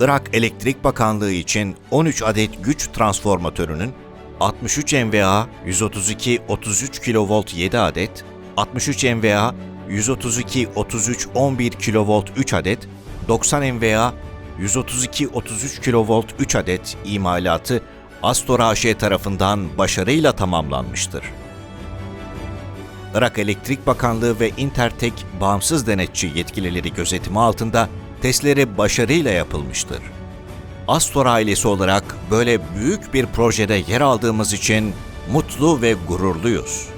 Irak Elektrik Bakanlığı için 13 adet güç transformatörünün 63 MVA 132 33 kV 7 adet, 63 MVA 132 33 11 kV 3 adet, 90 MVA 132 33 kV 3 adet imalatı Astor AŞ tarafından başarıyla tamamlanmıştır. Irak Elektrik Bakanlığı ve Intertek bağımsız denetçi yetkilileri gözetimi altında testleri başarıyla yapılmıştır. Astor ailesi olarak böyle büyük bir projede yer aldığımız için mutlu ve gururluyuz.